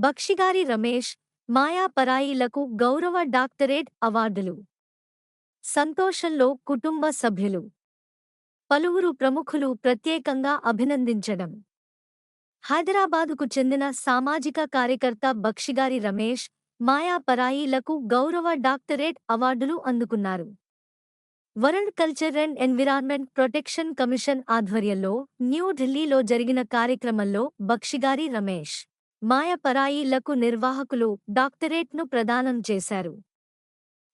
బక్షిగారి రమేష్ మాయా పరాయిలకు గౌరవ డాక్టరేట్ అవార్డులు. సంతోషంలో కుటుంబ సభ్యులు. పలువురు ప్రముఖులు ప్రత్యేకంగా అభినందించడం. హైదరాబాదుకు చెందిన సామాజిక కార్యకర్త బక్షిగారి రమేష్ మాయా పరాయిలకు గౌరవ డాక్టరేట్ అవార్డులు అందుకున్నారు. World culture and environment protection commission ఆధ్వర్యంలో న్యూఢిల్లీలో జరిగిన కార్యక్రమంలో బక్షిగారి రమేష్ మాయపరాయిలకు నిర్వాహకులు డాక్టరేట్ను ప్రదానం చేశారు.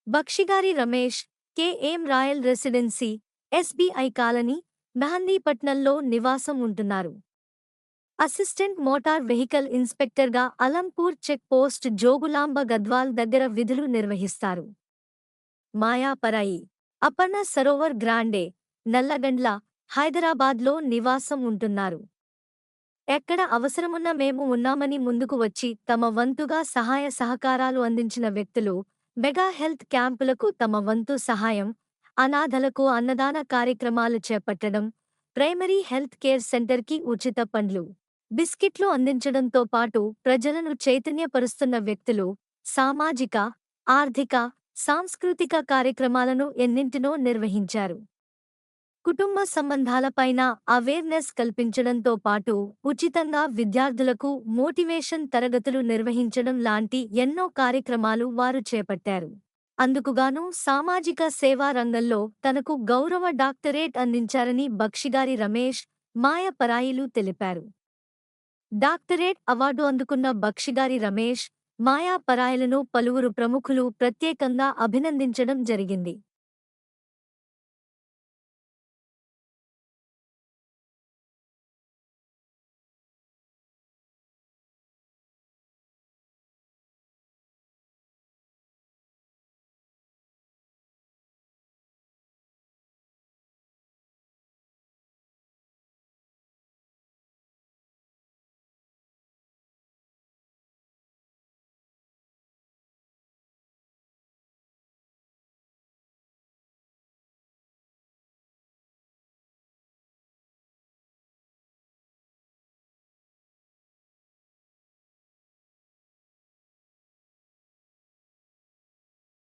బక్షిగారి Ramesh KM royal residency SBI colony మెహందీపట్నంలో నివాసం ఉంటున్నారు. అసిస్టెంట్ మోటార్ వెహికల్ ఇన్స్పెక్టర్గా అలంపూర్ చెక్ పోస్ట్ జోగులాంబ గద్వాల్ దగ్గర విధులు నిర్వహిస్తారు. మాయాపరాయి అపర్ణ సరోవర్ గ్రాండే నల్లగండ్ల హైదరాబాద్లో నివాసం ఉంటున్నారు. ఎక్కడ అవసరమున్న మేము ఉన్నామని ముందుకు వచ్చి తమ వంతుగా సహాయ సహకారాలు అందించిన వ్యక్తులు మెగా హెల్త్ క్యాంపులకు తమ వంతు సహాయం అనాథలకు అన్నదాన కార్యక్రమాలు చేపట్టడం ప్రైమరీ హెల్త్ కేర్ సెంటర్కి ఉచిత పండ్లు బిస్కెట్లు అందించడంతో పాటు ప్రజలను చైతన్యపరుస్తున్న వ్యక్తులు సామాజిక ఆర్థిక సాంస్కృతిక కార్యక్రమాలను ఎన్నింటినో నిర్వహించారు. కుటుంబ సంబంధాలపైన అవేర్నెస్ కల్పించడంతో పాటు ఉచితంగా విద్యార్థులకు మోటివేషన్ తరగతులు నిర్వహించడం లాంటి ఎన్నో కార్యక్రమాలు వారు చేపట్టారు. అందుకుగాను సామాజిక సేవా రంగంలో తనకు గౌరవ డాక్టరేట్ అందించారని బక్షిగారి రమేష్ మాయపరాయిలు తెలిపారు. డాక్టరేట్ అవార్డు అందుకున్న బక్షిగారి రమేష్ మాయా పరాయలను పలువురు ప్రముఖులు ప్రత్యేకంగా అభినందించడం జరిగింది.